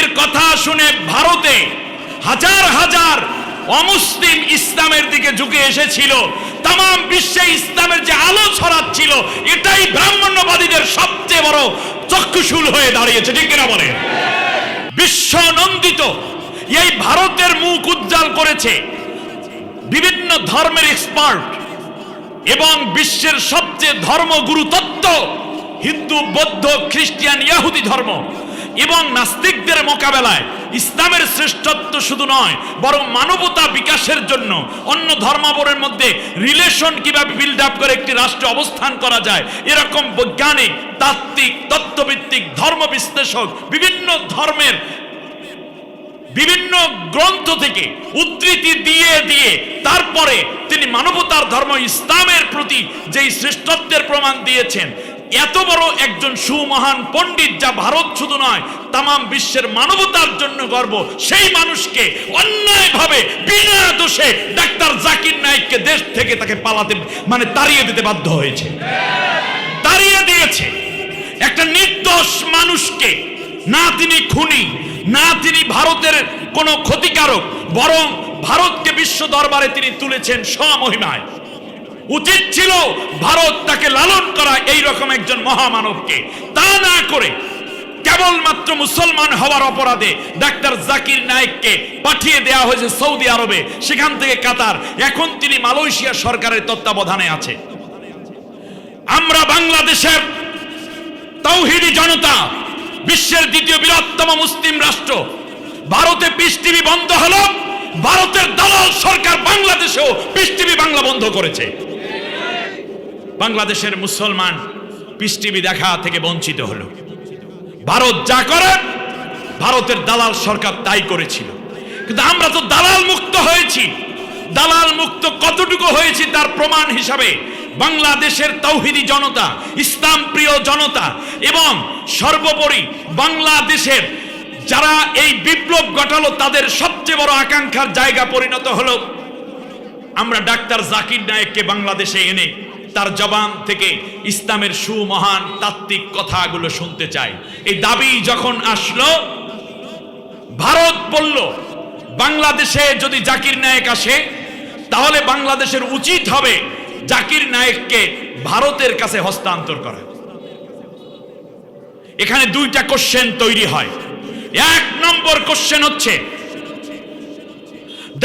এর কথা শুনে ভারতে হাজার হাজার অমুসলিম ইসলামের দিকে ঝুঁকে এসেছিল। তাম বিশ্বে ইসলামের যে আলো ছড়াচ্ছিল, এটাই ব্রাহ্মণ্যবাদীদের সবচেয়ে বড় চক্ষুশূল হয়ে দাঁড়িয়েছে, ঠিক কিনা বলে বিশ্ব নন্দিত এই ভারতের মুখ উজ্জ্বল করেছে। বিভিন্ন ধর্মের এক্সপার্ট এবং বিশ্বের সবচেয়ে ধর্মগুরু তত্ত্ব হিন্দু, বৌদ্ধ, খ্রিস্টান, ইয়াহুদি ধর্ম। এবং নাস্তিকদের মোকাবেলায় ইসলামের শ্রেষ্ঠত্ব শুধু নয়, বরং মানবতা বিকাশের জন্য অন্য ধর্মাবরের মধ্যে রিলেশন কীভাবে বিল্ড আপ করে একটি রাষ্ট্র অবস্থান করা যায়, এরকম বৈজ্ঞানিক, তাত্ত্বিক, তত্ত্বভিত্তিক, ধর্ম বিশ্লেষক বিভিন্ন ধর্মের বিভিন্ন গ্রন্থ থেকে উদ্ধৃতি দিয়ে দিয়ে তারপরে তিনি মানবতার ধর্ম ইসলামের প্রতি যেই শ্রেষ্ঠত্বের প্রমাণ দিয়েছেন এত বড় একজন সুমহান পণ্ডিত যা ভারত শুধু নয় তাম বিশ্বের মানবতার জন্য গর্ব। সেই মানুষকে অন্যায়ভাবে, বিনা দোষে ডাক্তার জাকির নাইককে দেশ থেকে তাকে পালাতে মানে তাড়িয়ে দিতে বাধ্য হয়েছে। তাড়িয়ে দিয়েছে। একটা নির্দোষ মানুষকে, না তিনি খুনি, না তিনি ভারতের কোনো ক্ষতিকারক, বরং ভারতকে বিশ্ব দরবারে তিনি তুলেছেন স্বমহিমায়। উচিত ছিল ভারত তাকে লালন করা এই রকম একজন মহামানবকে। তা না করে কেবলমাত্র মুসলমান হওয়ার অপরাধে ডাক্তার জাকির নায়েককে পাঠিয়ে দেয়া হয়েছে সৌদি আরবে, সেখান থেকে কাতার। এখন তিনি মালয়েশিয়া সরকারের তত্ত্বাবধানে আছে। আমরা বাংলাদেশের তৌহিদি জনতা, বিশ্বের দ্বিতীয় বৃহত্তম মুসলিম রাষ্ট্র। ভারতে পিস টিভি বন্ধ হলো, ভারতের দালাল সরকার বাংলাদেশেও পিস টিভি বাংলা বন্ধ করেছে। বাংলাদেশের মুসলমান পিস টিভি দেখা থেকে বঞ্চিত হলো। ভারত যা করে, ভারতের দালাল সরকার তাই করেছিল। কিন্তু আমরা তো দালাল মুক্ত হয়েছি। দালাল মুক্ত কতটুকু হয়েছি তার প্রমাণ হিসাবে বাংলাদেশের তৌহিদি জনতা, ইসলাম প্রিয় জনতা এবং সর্বোপরি বাংলাদেশের যারা এই বিপ্লব ঘটালো তাদের সবচেয়ে বড় আকাঙ্ক্ষার জায়গা পরিণত হলো, আমরা ডাক্তার জাকির নায়েককে বাংলাদেশে এনে তার জবান থেকে ইসলামের সুমহান তাত্ত্বিক কথাগুলো শুনতে চাই এই দাবি যখন আসলো, ভারত বলল, বাংলাদেশে যদি জাকির নায়েক আসে, তাহলে বাংলাদেশের উচিত হবে জাকির নায়েককে ভারতের কাছে হস্তান্তর করা। এখানে দুইটা কোশ্চেন তৈরি হয়। এক নম্বর কোশ্চেন হচ্ছে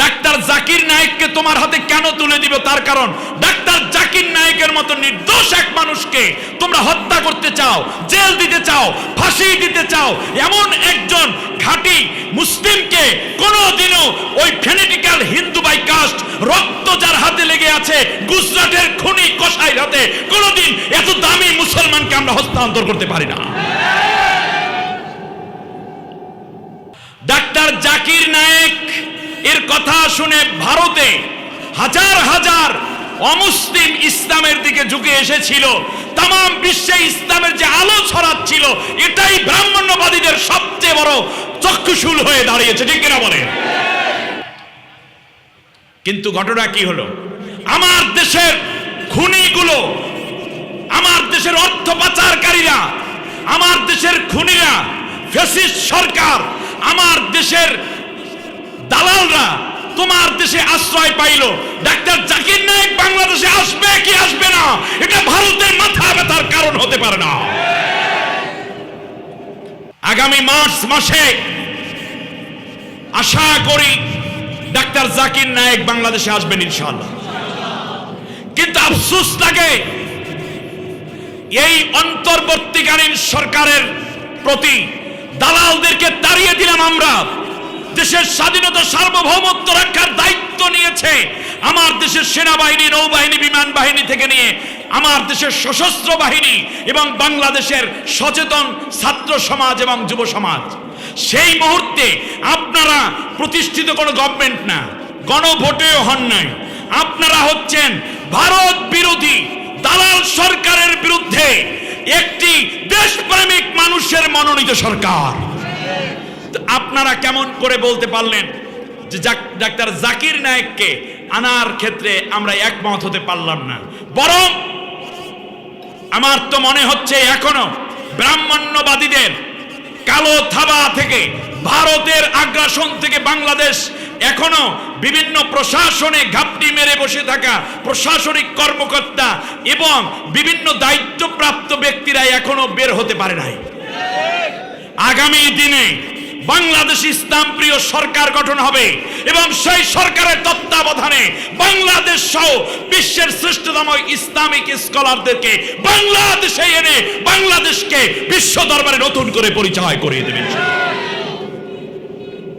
ডাক্তার জাকির নায়েককে তোমার হাতে কেন তুলে দিবে? তার কারণ, ডাক্তার জাকির নায়েকের মতো নির্দোষ এক মানুষকে তোমরা হত্যা করতে চাও, জেল দিতে চাও, ফাঁসি দিতে চাও, এমন একজন ঘাটি মুসলিমকে কোনোদিনও ওই ফেনেটিক্যাল হিন্দু বাই কাস্ট রক্ত যার হাতে লেগে আছে, গুজরাটের খুনি কসাই হাতে কোনোদিন এত দামি মুসলমানকে আমরা হস্তান্তর করতে পারি না। ডাক্তার জাকির নায়েক এর কথা শুনে ভারতে হাজার হাজার অমুসলিম ইসলামের দিকে ঝুঁকে এসেছিল। তাম বিশ্বে ইসলামের যে আলো ছড়াচ্ছিল, এটাই ব্রাহ্মণ্যবাদীদের সবচেয়ে বড় চক্ষুশূল হয়ে দাঁড়িয়েছে, ঠিক কিনা বলে কিন্তু ঘটনা কি হলো? আমার দেশের খুনিগুলো, আমার দেশের অর্থ পাচারকারীরা, আমার দেশের খুনিরা ফেসিস্ট সরকার, আমার দেশের দালালরা তোমার দেশে আশ্রয় পাইল। ডাক্তার জাকির নায়েক বাংলাদেশে আসবে কি আসবে না? এটা ভারতের মাথা ব্যথার কারণ হতে পারে না। আগামী মার্চ মাসে আশা করি ডাক্তার জাকির নায়েক বাংলাদেশে আসবেন ইনশাআল্লাহ। কিন্তু আফসোস লাগে, এই অন্তর্বর্তীকালীন সরকারের প্রতি দালালদেরকে তাড়িয়ে দিলাম আমরা। দেশের স্বাধীনতা সার্বভৌমত্ব রক্ষার দায়িত্ব নিয়েছে। আমার দেশের সেনাবাহিনী, নৌবাহিনী, বিমান বাহিনী থেকে নিয়ে আমার দেশের সশস্ত্র বাহিনী এবং বাংলাদেশের সচেতন ছাত্র সমাজ এবং যুব সমাজ। সেই মুহূর্তে আপনারা প্রতিষ্ঠিত কোনো গভর্নমেন্ট না, গণভোটেও হন নাই। আপনারা হচ্ছেন ভারত বিরোধী দালাল সরকারের বিরুদ্ধে একটি দেশপ্রেমিক মানুষের মনোনীত সরকার। আপনারা কেমন করে বলতে পারলেন যে ডাক্তার জাকির নায়েককে আনার ক্ষেত্রে আমরা একমত হতে পারলাম না। বরং আমার তো মনে হচ্ছে এখনও ব্রাহ্মণ্যবাদীদের কালো থাবা থেকে, ভারতের আগ্রাসন থেকে বাংলাদেশ এখনও বিভিন্ন প্রশাসনে ঘাপটি মেরে বসে থাকা প্রশাসনিক কর্মকর্তা এবং বিভিন্ন দায়িত্বপ্রাপ্ত ব্যক্তিরা এখনও বের হতে পারে নাই। আগামী দিনে বাংলাদেশ ইসলাম প্রিয় সরকার গঠন হবে এবং সেই সরকারের তত্ত্বাবধানে বাংলাদেশ সহ বিশ্বের শ্রেষ্ঠতম ইসলামিক স্কলারদেরকে বাংলাদেশে এনে বাংলাদেশকে বিশ্ব দরবারে নতুন করে পরিচয় করিয়ে দেবেন